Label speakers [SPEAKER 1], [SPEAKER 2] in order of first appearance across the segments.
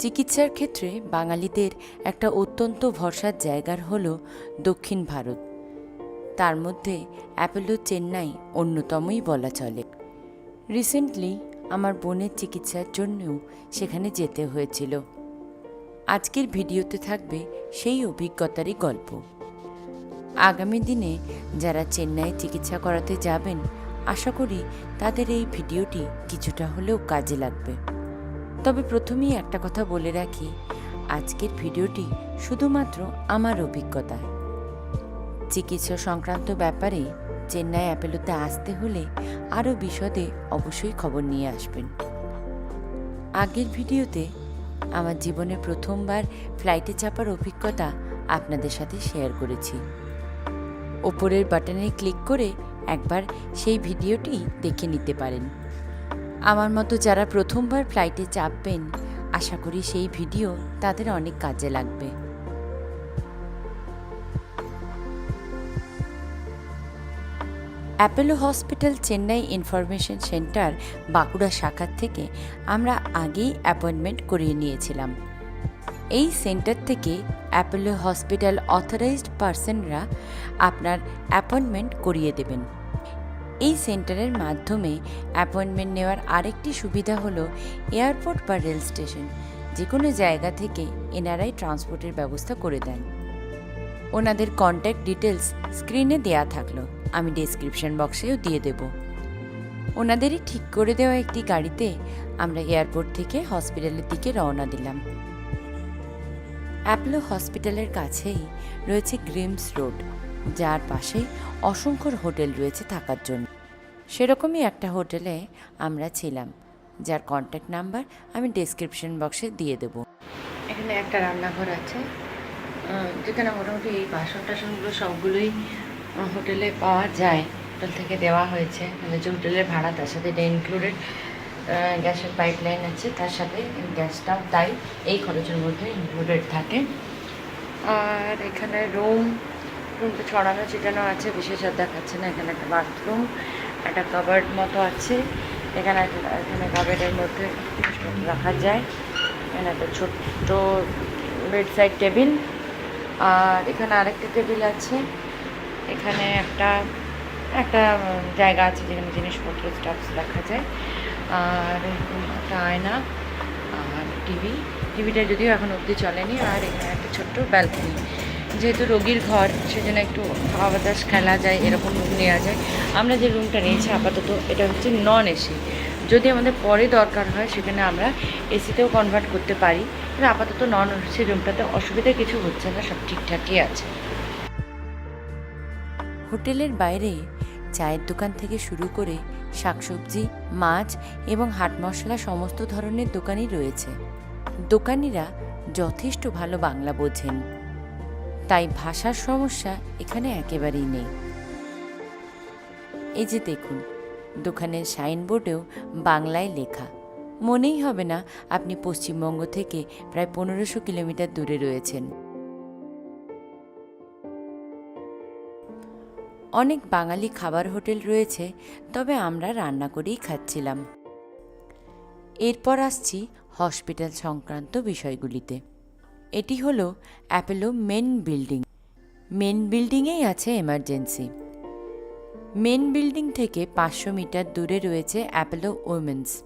[SPEAKER 1] চিকিৎসার ক্ষেত্রে বাঙালিদের একটা অত্যন্ত ভরসার জায়গার হল দক্ষিণ ভারত। তার মধ্যে অ্যাপোলো চেন্নাই অন্যতমই বলা চলে। রিসেন্টলি আমার বোনের চিকিৎসার জন্যও সেখানে যেতে হয়েছিল। আজকের ভিডিওতে থাকবে সেই অভিজ্ঞতারই গল্প। আগামী দিনে যারা চেন্নাই চিকিৎসা করাতে যাবেন, আশা করি তাদের এই ভিডিওটি কিছুটা হলেও কাজে লাগবে। তবে প্রথমেই একটা কথা বলে রাখি, আজকের ভিডিওটি শুধুমাত্র আমার অভিজ্ঞতা চিকিৎসা সংক্রান্ত ব্যাপারে চেন্নাই অ্যাপেলোতে আসতে হলে আরও বিশদে অবশ্যই খবর নিয়ে আসবেন। আগের ভিডিওতে আমার জীবনে প্রথমবার ফ্লাইটে চাপার অভিজ্ঞতা আপনাদের সাথে শেয়ার করেছি। ওপরের বাটনে ক্লিক করে একবার সেই ভিডিওটি দেখে নিতে পারেন। আমার মতো যারা প্রথমবার ফ্লাইটে চাপবেন, আশা করি সেই ভিডিও তাদের অনেক কাজে লাগবে। Apollo hospital Chennai information centre Bankura শাখার থেকে আমরা আগেই অ্যাপয়েন্টমেন্ট করিয়ে নিয়েছিলাম। এই সেন্টার থেকে অ্যাপোলো হসপিটাল অথরাইজড পার্সনরা আপনার অ্যাপয়েন্টমেন্ট করিয়ে দেবেন। এই সেন্টারের মাধ্যমে অ্যাপয়েন্টমেন্ট নেওয়ার আরেকটি সুবিধা হলো এয়ারপোর্ট বা রেল স্টেশন যে কোনো জায়গা থেকে এনারাই ট্রান্সপোর্টের ব্যবস্থা করে দেন। ওনাদের কন্ট্যাক্ট ডিটেলস স্ক্রিনে দেয়া থাকল, আমি ডেসক্রিপশন বক্সেও দিয়ে দেব। ওনাদেরই ঠিক করে দেওয়া একটি গাড়িতে আমরা এয়ারপোর্ট থেকে হসপিটালের দিকে রওনা দিলাম। অ্যাপলো হসপিটালের কাছেই রয়েছে গ্রিমস রোড, যার পাশে অসংখ্য হোটেল রয়েছে থাকার জন্য। সেরকমই একটা হোটেলে আমরা ছিলাম, যার কন্ট্যাক্ট নাম্বার আমি ডেসক্রিপশন বক্সে দিয়ে দেব। এখানে একটা রান্নাঘর আছে যেখানে মোটামুটি এই বাসন টাসনগুলো সবগুলোই হোটেলে পাওয়া যায়। হোটেল থেকে দেওয়া হয়েছে। মানে যে হোটেলের ভাড়া তার সাথে এটা ইনক্লুডেড গ্যাসের পাইপ লাইন আছে। তার সাথে গ্যাসটাও তাই এই খরচের মধ্যে ইনক্লুডেড থাকে। আর এখানে রুম রুমটা ছড়ানো ছিটানো আছে। বিশেষ আর দেখাচ্ছে না, এখানে একটা বাথরুম একটা কাবার্ড মতো আছে। এখানে এখানে কাবার্ডের মধ্যে রাখা যায়। এখানে একটা ছোট্ট বেড সাইড টেবিল আর এখানে আরেকটা টেবিল আছে। এখানে একটা একটা জায়গা আছে যেখানে জিনিসপত্র স্টাফস রাখা যায়। আর একটা আয়না আর টিভি টিভিটা যদিও এখন অবধি চলেনি। আর এখানে একটা ছোট্ট ব্যালকনি যেহেতু রোগীর ঘর, সেজন্য একটু হাওয়া বাতাস খেলা যায়, এরকম রুম নেওয়া যায়। আমরা যে রুমটা নিয়েছি, আপাতত এটা হচ্ছে নন এসি যদি আমাদের পরে দরকার হয়, সেখানে আমরা এসিতেও কনভার্ট করতে পারি। আপাতত নন এসি রুমটাতে অসুবিধা কিছু হচ্ছে না, সব ঠিকঠাকই আছে। হোটেলের বাইরে চায়ের দোকান থেকে শুরু করে শাকসবজি, মাছ এবং হাট মশলা সমস্ত ধরনের দোকানই রয়েছে। দোকানিরা যথেষ্ট ভালো বাংলা বোঝেন। তাই ভাষার সমস্যা এখানে একেবারেই নেই। এই যে দেখুন, দোকানের সাইনবোর্ডেও বাংলায় লেখা। মনেই হবে না আপনি পশ্চিমবঙ্গ থেকে প্রায় পনেরোশো কিলোমিটার দূরে রয়েছেন। অনেক বাঙালি খাবার হোটেল রয়েছে, তবে আমরা রান্না করেই খাচ্ছিলাম। এরপর আসছি হসপিটাল সংক্রান্ত বিষয়গুলিতে। এটি হলো অ্যাপেলো মেন বিল্ডিং। মেন বিল্ডিংয়েই আছে এমার্জেন্সি। মেন বিল্ডিং থেকে পাঁচশো মিটার দূরে রয়েছে অ্যাপেলো উইমেন্স।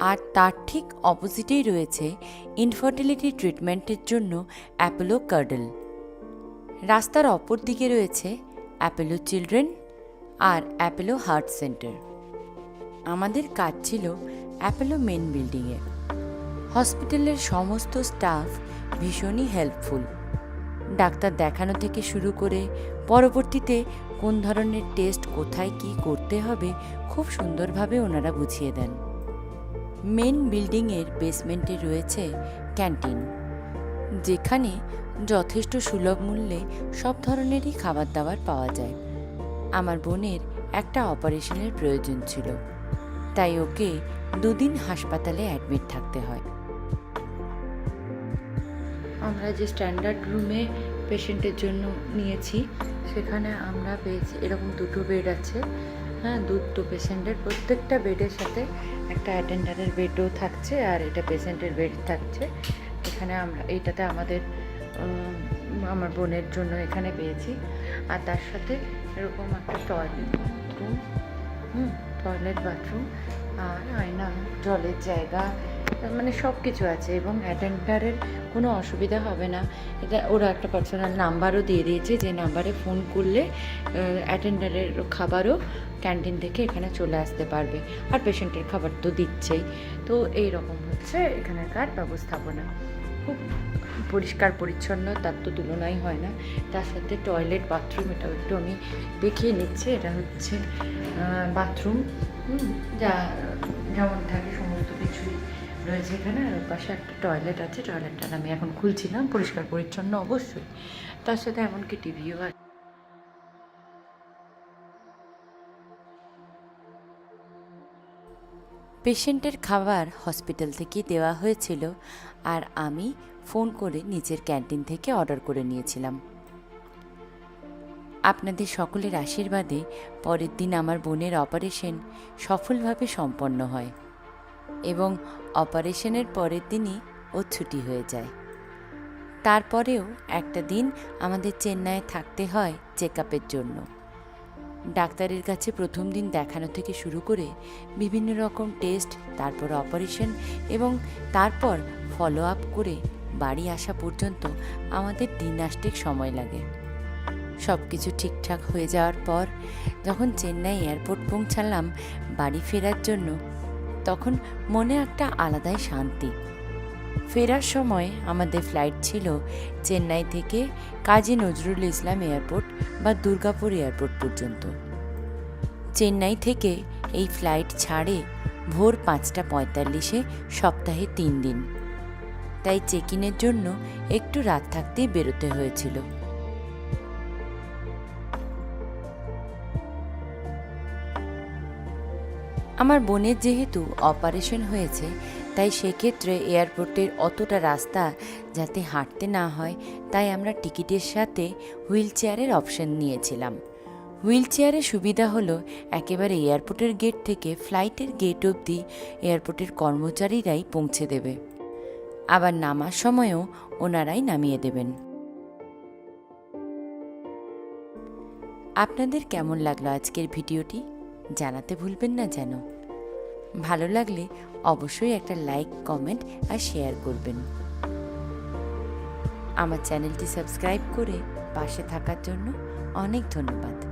[SPEAKER 1] আর তার ঠিক অপোজিটেই রয়েছে ইনফার্টিলিটি ট্রিটমেন্টের জন্য অ্যাপোলো কার্ডেল। রাস্তার অপর দিকে রয়েছে অ্যাপেলো চিলড্রেন আর অ্যাপেলো হার্ট সেন্টার। আমাদের কাজ ছিল অ্যাপেলো মেন বিল্ডিংয়ে। হসপিটালের সমস্ত স্টাফ ভীষণই হেল্পফুল। ডাক্তার দেখানো থেকে শুরু করে পরবর্তীতে কোন ধরনের টেস্ট কোথায় কি করতে হবে খুব সুন্দরভাবে ওনারা বুঝিয়ে দেন। মেন বিল্ডিংয়ের বেসমেন্টে রয়েছে ক্যান্টিন, যেখানে যথেষ্ট সুলভ মূল্যে সব ধরনেরই খাবার দাবার পাওয়া যায়। আমার বোনের একটা অপারেশনের প্রয়োজন ছিল, তাই ওকে দুদিন হাসপাতালে অ্যাডমিট থাকতে হয়। আমরা যে স্ট্যান্ডার্ড রুমে পেশেন্টের জন্য নিয়েছি, সেখানে আমরা পেয়েছি, এরকম দুটো বেড আছে। হ্যাঁ দুটো পেশেন্টের প্রত্যেকটা বেডের সাথে একটা অ্যাটেন্ডারের বেডও থাকছে, আর এটা পেশেন্টের বেড থাকছে। এখানে আমরা এইটাতে আমাদের আমার বোনের জন্য এখানে পেয়েছি। আর তার সাথে এরকম একটা toilet bathroom hmm toilet bathroom আর আয়না জলের জায়গা মানে সব কিছু আছে এবং অ্যাটেন্ডারের কোনো অসুবিধা হবে না। এটা ওরা একটা পার্সোনাল নাম্বারও দিয়ে দিয়েছে যে নাম্বারে ফোন করলে অ্যাটেন্ডারের খাবারও ক্যান্টিন থেকে এখানে চলে আসতে পারবে। আর পেশেন্টের খাবার তো দিচ্ছেই। তো এই রকম হচ্ছে এখানকার ব্যবস্থাপনা। খুব পরিষ্কার, পরিচ্ছন্ন, তার তো তুলনাই হয় না। তার সাথে টয়লেট বাথরুম এটাও একটু আমি দেখিয়ে নিচ্ছি। এটা হচ্ছে বাথরুম যা, যেমন থাকে। রয়েছে এখানে আর পাশে একটা টয়লেট আছে টয়লেটটা আমি এখন খুলছিলাম পরিষ্কার পরিচ্ছন্ন অবশ্যই। তার সাথে এমনকি টিভিও আছে। পেশেন্টের খাবার হসপিটাল থেকে দেওয়া হয়েছিল আর আমি ফোন করে নিজের ক্যান্টিন থেকে অর্ডার করে নিয়েছিলাম। আপনাদের সকলের আশীর্বাদে পরের দিন আমার বোনের অপারেশন সফলভাবে সম্পন্ন হয়। এবং অপারেশনের পরের দিনই ও ছুটি হয়ে যায়। তারপরেও একটা দিন আমাদের চেন্নাইয়ে থাকতে হয় চেক আপের জন্য। ডাক্তারের কাছে প্রথম দিন দেখানো থেকে শুরু করে বিভিন্ন রকম টেস্ট, তারপর অপারেশন এবং তারপর ফলো আপ করে বাড়ি আসা পর্যন্ত আমাদের দিনাষ্টিক সময় লাগে। সব কিছু ঠিকঠাক হয়ে যাওয়ার পর যখন চেন্নাই এয়ারপোর্ট পৌঁছালাম বাড়ি ফেরার জন্য তখন মনে একটা আলাদাই শান্তি। ফেরার সময় আমাদের ফ্লাইট ছিল চেন্নাই থেকে কাজী নজরুল ইসলাম এয়ারপোর্ট বা দুর্গাপুর এয়ারপোর্ট পর্যন্ত। চেন্নাই থেকে এই ফ্লাইট ছাড়ে ভোর পাঁচটা পঁয়তাল্লিশে সপ্তাহে তিন দিন। তাই চেক ইনের জন্য একটু রাত থাকতেই বেরোতে হয়েছিল। আমার বোনের যেহেতু অপারেশন হয়েছে, তাই সেক্ষেত্রে এয়ারপোর্টের অতটা রাস্তা যাতে হাঁটতে না হয়, তাই আমরা টিকিটের সাথে হুইল চেয়ারের অপশন নিয়েছিলাম। হুইল চেয়ারের সুবিধা হলো একেবারে এয়ারপোর্টের গেট থেকে ফ্লাইটের গেট অবধি এয়ারপোর্টের কর্মচারীরাই পৌঁছে দেবে। আবার নামার সময়ও ওনারাই নামিয়ে দেবেন। আপনাদের কেমন লাগল আজকের ভিডিওটি? জানাতে ভুলবেন না যেন। ভালো লাগলে অবশ্যই একটা লাইক, কমেন্ট আর শেয়ার করবেন। আমার চ্যানেলটি সাবস্ক্রাইব করে পাশে থাকার জন্য অনেক ধন্যবাদ।